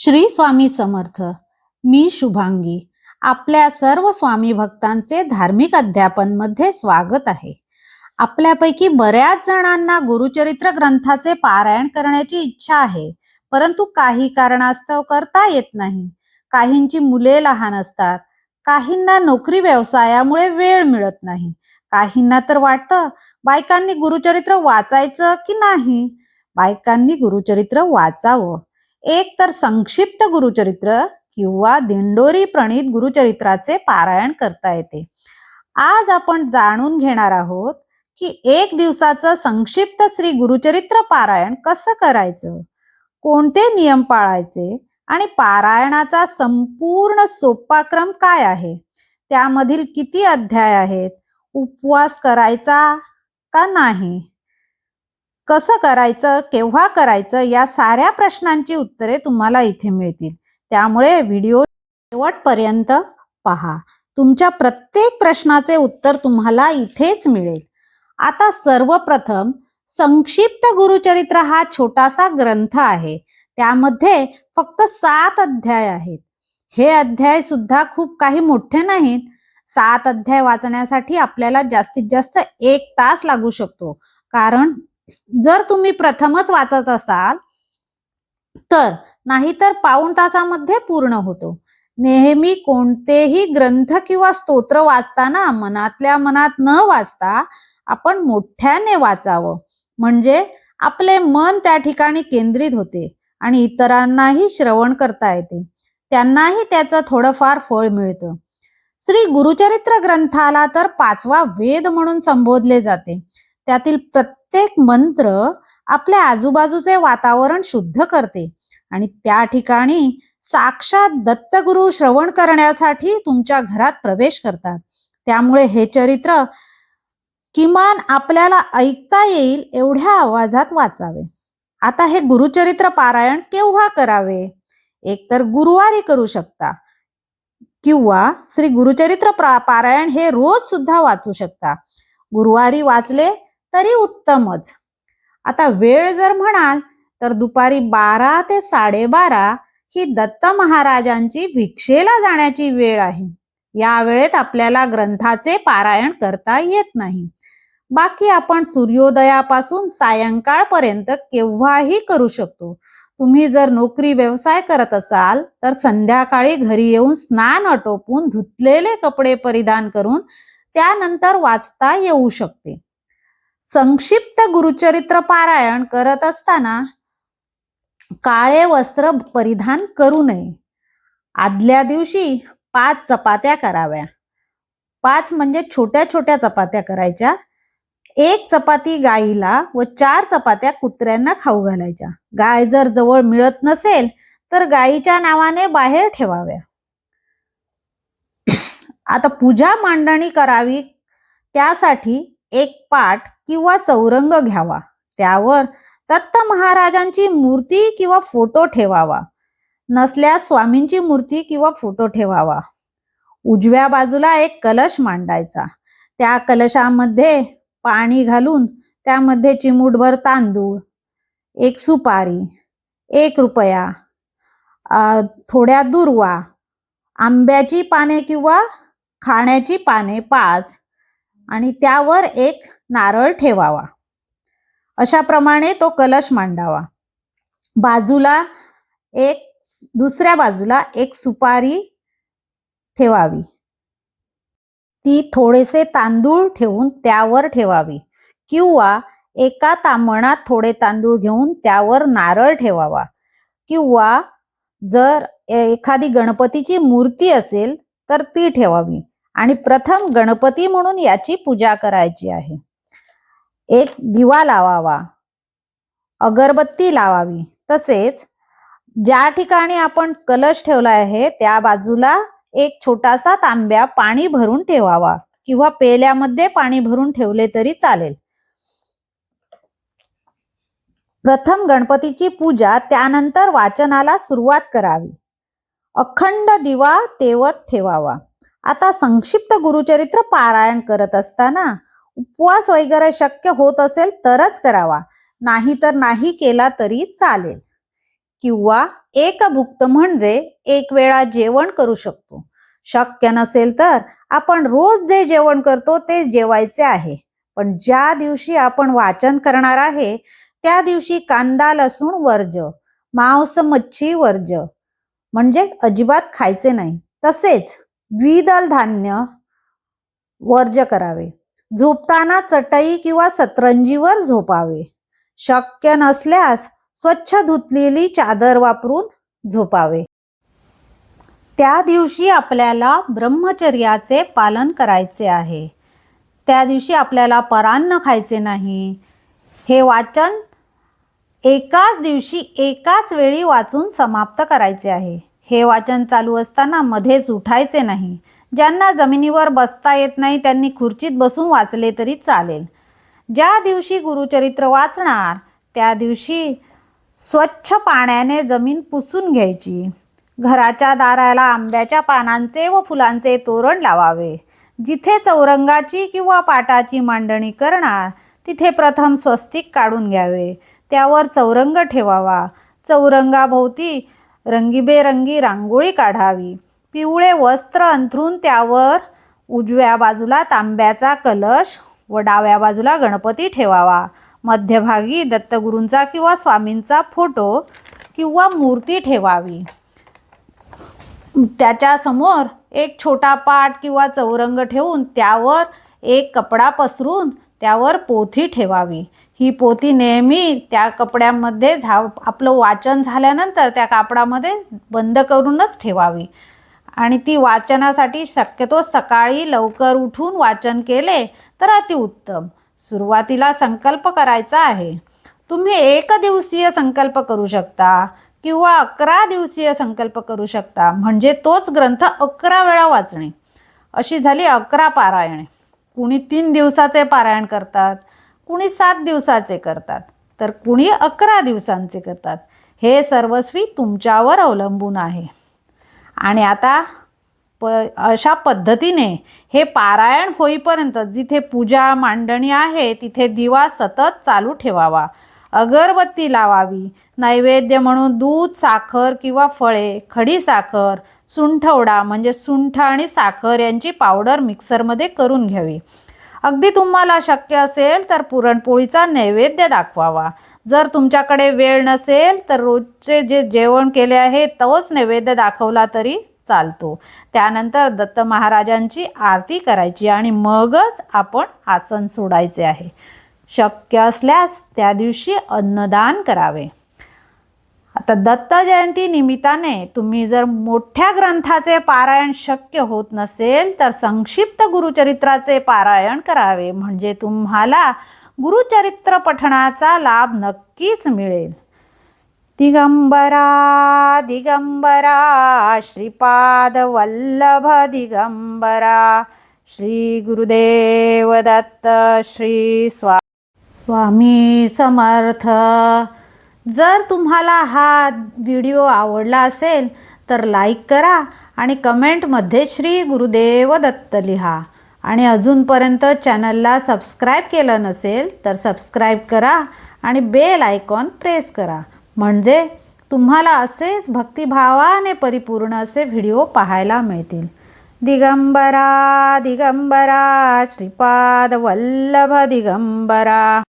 श्री स्वामी समर्थ. मी शुभांगी. आपल्या सर्व स्वामी भक्तांचे धार्मिक अध्यापनमध्ये स्वागत आहे. आपल्यापैकी बऱ्याच जणांना गुरुचरित्र ग्रंथाचे पारायण करण्याची इच्छा आहे परंतु काही कारणास्तव करता येत नाही. काहींची मुले लहान असतात काहींना नोकरी व्यवसायामुळे वेळ मिळत नाही काहींना तर वाटतं बायकांनी गुरुचरित्र वाचायचं की नाही? बायकांनी गुरुचरित्र वाचावं. एक तर संक्षिप्त गुरुचरित्र किंवा दिंडोरी प्रणित गुरुचरित्राचे पारायण करता येते. आज आपण जाणून घेणार आहोत की एक दिवसाचं संक्षिप्त श्री गुरुचरित्र पारायण कसं करायचं? कोणते नियम पाळायचे? आणि पारायणाचा संपूर्ण सोपा क्रम काय आहे? त्यामधील किती अध्याय आहेत? उपवास करायचा का नाही? कसं करायचं केव्हा करायचं या साऱ्या प्रश्नांची उत्तरे तुम्हाला इथे मिळतील. त्यामुळे व्हिडिओ शेवटपर्यंत पहा. तुमच्या प्रत्येक प्रश्नाचे उत्तर तुम्हाला इथेच मिळेल. आता सर्वप्रथम संक्षिप्त गुरुचरित्र हा छोटासा ग्रंथ आहे. त्यामध्ये फक्त सात अध्याय आहेत. हे अध्याय सुद्धा खूप काही मोठे नाहीत. सात अध्याय वाचण्यासाठी आपल्याला जास्तीत जास्त एक तास लागू शकतो. कारण जर तुम्ही प्रथमच वाचत असाल तर नाहीतर पाऊण तासामध्ये पूर्ण होतो. नेहमी कोणतेही ग्रंथ किंवा स्तोत्र वाचताना मनातल्या मनात न वाचता आपण मोठ्याने वाचावं. म्हणजे आपले मन त्या ठिकाणी केंद्रित होते आणि इतरांनाही श्रवण करता येते. त्यांनाही त्याचं थोडंफार फळ मिळतं. श्री गुरुचरित्र ग्रंथाला तर पाचवा वेद म्हणून संबोधले जाते. त्यातील प्रत्येक मंत्र आपल्या आजूबाजूचे वातावरण शुद्ध करते. आणि त्या ठिकाणी साक्षात दत्तगुरु श्रवण करण्यासाठी तुमच्या घरात प्रवेश करतात. त्यामुळे हे चरित्र किमान आपल्याला ऐकता येईल एवढ्या आवाजात वाचावे. आता हे गुरुचरित्र पारायण केव्हा करावे? एकतर गुरुवारी करू शकता किंवा श्री गुरुचरित्र पारायण हे रोज सुद्धा वाचू शकता. गुरुवारी वाचले तरी उत्तमच. आता वेळ जर म्हणाल तर दुपारी बारा ते साडेबारा ही दत्त महाराजांची भिक्षेला जाण्याची वेळ आहे. या वेळेत आपल्याला ग्रंथाचे पारायण करता येत नाही. बाकी आपण सूर्योदयापासून सायंकाळपर्यंत केव्हाही करू शकतो. तुम्ही जर नोकरी व्यवसाय करत असाल तर संध्याकाळी घरी येऊन स्नान आटोपून धुतलेले कपडे परिधान करून त्यानंतर वाचता येऊ शकते. संक्षिप्त गुरुचरित्र पारायण करत असताना काळे वस्त्र परिधान करू नये. आदल्या दिवशी पाच चपात्या कराव्या. पाच म्हणजे छोट्या छोट्या चपात्या करायच्या. एक चपाती गाईला व चार चपात्या कुत्र्यांना खाऊ घालायच्या. गाय जर जवळ मिळत नसेल तर गाईच्या नावाने बाहेर ठेवाव्या. आता पूजा मांडणी करावी त्यासाठी एक पाट किंवा चौरंग घ्यावा. त्यावर दत्त महाराजांची मूर्ती किंवा फोटो ठेवावा. नसल्यास स्वामींची मूर्ती किंवा फोटो ठेवावा. उजव्या बाजूला एक कलश मांडायचा. त्या कलशामध्ये पाणी घालून त्यामध्ये चिमूटभर तांदूळ एक सुपारी एक रुपया थोड्या दुर्वा आंब्याची पाने किंवा खाण्याची पाने पाच आणि त्यावर एक नारळ ठेवावा. अशाप्रमाणे तो कलश मांडावा. बाजूला एक दुसऱ्या बाजूला एक सुपारी ठेवावी. ती थोडेसे तांदूळ ठेवून त्यावर ठेवावी किंवा एका तांबणात थोडे तांदूळ घेऊन त्यावर नारळ ठेवावा किंवा जर एखादी गणपतीची मूर्ती असेल तर ती ठेवावी. आणि प्रथम गणपती म्हणून याची पूजा करायची आहे. एक दिवा लावावा अगरबत्ती लावावी तसेच ज्या ठिकाणी आपण कलश ठेवला आहे त्या बाजूला एक छोटासा तांब्या पाणी भरून ठेवावा किंवा पेल्यामध्ये पाणी भरून ठेवले तरी चालेल. प्रथम गणपतीची पूजा त्यानंतर वाचनाला सुरुवात करावी. अखंड दिवा तेवत ठेवावा. आता संक्षिप्त गुरुचरित्र पारायण करत असताना उपवास वगैरे शक्य होत असेल तरच करावा. नाही तर नाही केला तरी चालेल. किंवा एक भुक्त म्हणजे एक वेळा जेवण करू शकतो. शक्य नसेल तर आपण रोज जे जेवण करतो ते जेवायचे आहे. पण ज्या दिवशी आपण वाचन करणार आहे त्या दिवशी कांदा लसूण वर्ज मांस मच्छी वर्ज. म्हणजे अजिबात खायचे नाही. तसेच द्विदल धान्य वर्ज्य करावे. झोपताना चटई किंवा सतरंजीवर झोपावे. शक्य नसल्यास स्वच्छ धुतलेली चादर वापरून झोपावे. त्या दिवशी आपल्याला ब्रह्मचर्याचे पालन करायचे आहे. त्या दिवशी आपल्याला परान्न खायचे नाही. हे वाचन एकाच दिवशी एकाच वेळी वाचून समाप्त करायचे आहे. हे वाचन चालू असताना मध्येच उठायचे नाही. ज्यांना जमिनीवर बसता येत नाही त्यांनी खुर्चीत बसून वाचले तरी चालेल. ज्या दिवशी गुरुचरित्र वाचणार त्या दिवशी स्वच्छ पाण्याने जमीन पुसून घ्यायची. घराच्या दाराला आंब्याच्या पानांचे व फुलांचे तोरण लावावे. जिथे चौरंगाची किंवा पाटाची मांडणी करणार तिथे प्रथम स्वस्तिक काढून घ्यावे. त्यावर चौरंग ठेवावा. चौरंगाभोवती रंगीबेरंगी रांगोळी काढावी. पिवळे वस्त्र अंथरून त्यावर उजव्या बाजूला तांब्याचा कलश व डाव्या बाजूला गणपती ठेवावा. मध्यभागी दत्तगुरूंचा किंवा स्वामींचा फोटो किंवा मूर्ती ठेवावी. त्याच्यासमोर एक छोटा पाट किंवा चौरंग ठेवून त्यावर एक कपडा पसरून त्यावर पोथी ठेवावी. ही पोथी नेहमी त्या कपड्यामध्ये झा आपलं वाचन झाल्यानंतर त्या कापडामध्ये बंद करूनच ठेवावी. आणि ती वाचनासाठी शक्यतो सकाळी लवकर उठून वाचन केले तर अतिउत्तम सुरुवातीला संकल्प करायचा आहे. तुम्ही एक दिवसीय संकल्प करू शकता किंवा अकरा दिवसीय संकल्प करू शकता. म्हणजे तोच ग्रंथ अकरा वेळा वाचणे. अशी झाली अकरा पारायणे. कुणी तीन दिवसाचे पारायण करतात कुणी सात दिवसाचे करतात तर कुणी अकरा दिवसांचे करतात. हे सर्वस्वी तुमच्यावर अवलंबून आहे. आणि आता प अशा पद्धतीने हे पारायण होईपर्यंत जिथे पूजा मांडणी आहे तिथे दिवा सतत चालू ठेवावा. अगरबत्ती लावावी. नैवेद्य म्हणून दूध साखर किंवा फळे खडी साखर सुंठवडा म्हणजे सुंठ आणि साखर यांची पावडर मिक्सरमध्ये करून घ्यावी. अगदी तुम्हाला शक्य असेल तर पुरणपोळीचा नैवेद्य दाखवावा. जर तुमच्याकडे वेळ नसेल तर रोजचे जे जेवण केले आहे तोच नैवेद्य दाखवला तरी चालतो. त्यानंतर दत्त महाराजांची आरती करायची आणि मगच आपण आसन सोडायचे आहे. शक्य असल्यास त्या दिवशी अन्नदान करावे. आता दत्त जयंती निमित्ताने तुम्ही जर मोठ्या ग्रंथाचे पारायण शक्य होत नसेल तर संक्षिप्त गुरुचरित्राचे पारायण करावे. म्हणजे तुम्हाला गुरुचरित्र पठणाचा लाभ नक्कीच मिळेल. दिगंबरा दिगंबरा श्रीपाद वल्लभ दिगंबरा श्री गुरुदेव दत्त श्री स्वा स्वामी समर्थ. जर तुम्हाला हा व्हिडिओ आवडला असेल तर लाईक करा आणि कमेंटमध्ये श्री गुरुदेव दत्त लिहा. आणि अजूनपर्यंत चॅनलला सबस्क्राईब केलं नसेल तर सबस्क्राईब करा आणि बेल आयकॉन प्रेस करा. म्हणजे तुम्हाला असेच भक्तिभावाने परिपूर्ण असे व्हिडिओ पाहायला मिळतील. दिगंबरा दिगंबरा श्रीपाद वल्लभ दिगंबरा.